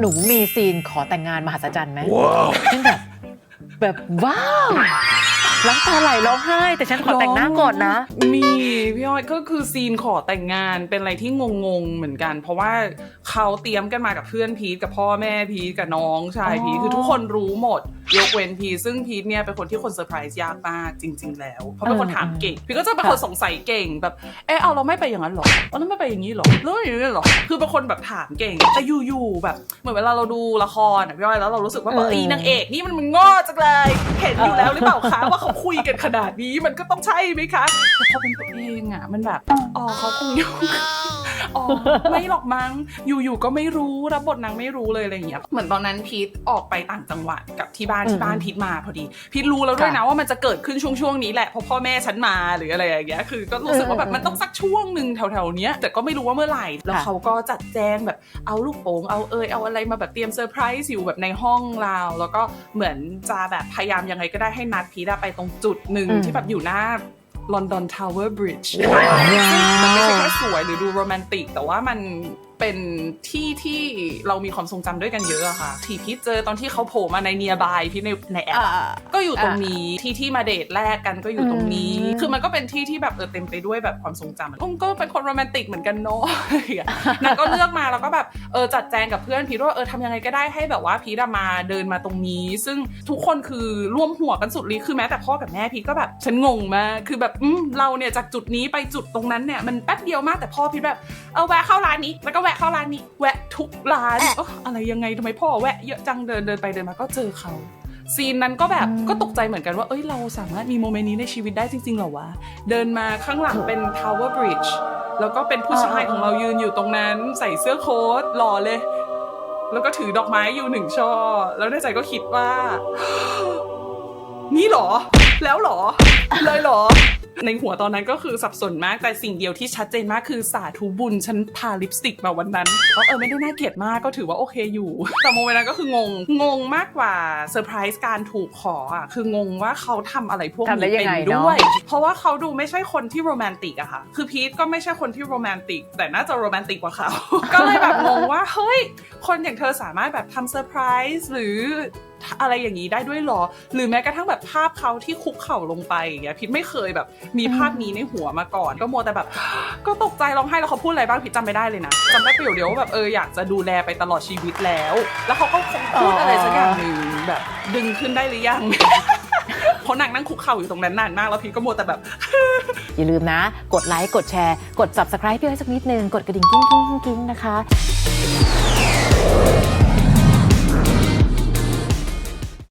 หนูมีซีนขอแต่งงานมหัศจรรย์ไหมซึ่งแบบแบบว้าว น้ำตาไหลร้องไห้ แต่ฉันขอแต่งหน้าก่อนนะ มีพี่อ้อยก็คือซีนขอแต่งงานเป็นอะไรที่งงๆเหมือนกัน เพราะว่าเขาเตรียมกันมากับเพื่อนพีทกับพ่อแม่พีทกับน้องชายพีทอ๋อคือทุกคนรู้หมดยกเว้นพีทซึ่งพีทเนี่ยเป็นคนที่คนเซอร์ไพรส์ยากมากจริง ๆ แล้วเพราะเป็นคนถามเก่งพีทก็จะเป็นคนสงสัยเก่งแบบเออเอาเราไม่ไปอย่างนั้นหรอเอาเราไม่ไปอย่างนี้หรอแล้วอย่างนี้หรอคือเป็นคนแบบถามเก่งแต่อยู่ๆแบบเหมือนเวลาเราดูละครอะพี่อ้อยแล้วเรารู้สึกว่าแบบเอออีนางเอกนี่มันมันโง่จังเลยเห็น อยู่แล้วหรือเปล่าคะว่าเขาคุยกันขนาดนี้มันก็ต้องใช่ไหมคะแต่พอเป็นตัวเองอะ มันแบบอ๋อเขาคงอยู่ อ๋อไม่หรอกมั้ง อยู่ๆก็ไม่รู้รับบทนางไม่รู้เลยอะไรอย่างเงี้ยเหมือนตอนนั้นพีทออกไปต่างจังหวัดกับที่บ้านอืมที่บ้านพีทมาพอดี พีทรู้แล้วด้วยค่ะนะว่ามันจะเกิดขึ้นช่วงๆนี้แหละเพราะพ่อแม่ฉันมาหรืออะไรอย่างเงี้ยคือ ก็รู้สึกว่าแบบมันต้องสักช่วงหนึ่งแถวๆเนี้ยแต่ก็ไม่รู้ว่าเมื่อไหร่แล้วค่ะเขาก็จัดแจงแบบเอาลูกโป่งเอาเอยเอาอะไรมาแบบเตรียมเซอร์ไพรส์อยู่แบบในห้องเราแล้วก็เหมือนจะแบบพยายามยังไงก็ได้ให้นัดพีทอะไปตรงจุดหนึ่งอืมที่แบบอยู่หน้า London Tower Bridge ว้าวมันไม่ใช่แค่สวยหรือดูโรแมนติก แต่ว่ามัน เป็นที่ที่เรามีความทรงจำด้วยกันเยอะอะค่ะ ที่พี่เจอตอนที่เขาโผล่มาในเนียบายพี่ในในแอปอ่าก็อยู่ตรงนี้ที่ที่มาเดทแรกกันก็อยู่ตรงนี้อืมคือมันก็เป็นที่ที่แบบเออเต็มไปด้วยแบบความทรงจำอุ้มก็เป็นคนโรแมนติกเหมือนกันเนาะนางก็เลือกมาแล้วก็แบบเออจัดแจงกับเพื่อนพีทว่าเออทำยังไงก็ได้ให้แบบว่าพีทอะมาเดินมาตรงนี้ ซึ่งทุกคนคือร่วมหัวกันสุดฤทธิ์คือแม้แต่พ่อกับแม่พีทก็แบบฉันงงมากคือแบบอืมเราเนี่ยจากจุดนี้ไปจุดตรงนั้นเนี่ยมันแป๊บเดียวมากแต่พ่อพีทแบบ เออแวะเข้าร้านนี้แล้วก็แวะเข้าร้านนี้แวะทุกร้านเอออะไรยังไงทำไมพ่อแวะเยอะจังเดินเดินไปเดินมาก็เจอเขาซีนนั้นก็แบบอืมก็ตกใจเหมือนกันว่า เอ้ยเราสามารถมีโมเมนต์นี้ในชีวิตได้จริง ๆ เหรอวะ เดินมาข้างหลังเป็น Tower Bridge แล้วก็เป็นผู้ชายของเรายืนอยู่ตรงนั้น ใส่เสื้อโค้ทหล่อเลย แล้วก็ถือดอกไม้อยู่หนึ่งช่อ แล้วในใจก็คิดว่า นี่เหรอ แล้วเหรอ เลยเหรอ ในหัวตอนนั้นก็คือสับสนมากแต่สิ่งเดียวที่ชัดเจนมากคือสาธุบุญฉันทาลิปสติกมาวันนั้นก็เออไม่ได้น่าเกลียดมากก็ถือว่าโอเคอยู่ แต่โมเมนต์นั้นก็คืองงงงมากกว่าเซอร์ไพรส์การถูกขออะคืองงว่าเขาทำอะไรพวกทำได้นี้ยัเป็งนไงเนอะด้วย เพราะว่าเขาดูไม่ใช่คนที่โรแมนติกอะค่ะคือพีทก็ไม่ใช่คนที่โรแมนติก แต่น่าจะโรแมนติกกว่าเขาก็เลยแบบงงว่าเฮ้ยคนอย่างเธอสามารถแบบทำเซอร์ไพรส์หรือ อะไรอย่างนี้ได้ด้วยหรอ หรือแม้กระทั่งแบบภาพเขาที่คุกเข่าลงไปอย่างเงี้ยพิทไม่เคยแบบมีภาพนี้ในหัวมาก่อน ก็มัวแต่แบบ ก็ตกใจร้องไห้แล้วเขาพูดอะไรบ้างพิทจำไม่ได้เลยนะจำได้ประโยคเดียวว่าแบบเอออยากจะดูแลไปตลอดชีวิตแล้ว แล้วเขาก็คงพูดอะไรสักอย่างหนึ่งแบบ ดึงขึ้นได้หรือยัง เพราะนางนั่งคุกเข่าอยู่ตรงนั้นนานมากแล้วพีทก็มัวแต่แบบ อย่าลืมนะ กดไลค์ กดแชร์ กด subscribe พี่อ้สักนิดนึง กดกระดิ่งกิ้งกิ้งกิ้งกิ้งนะคะ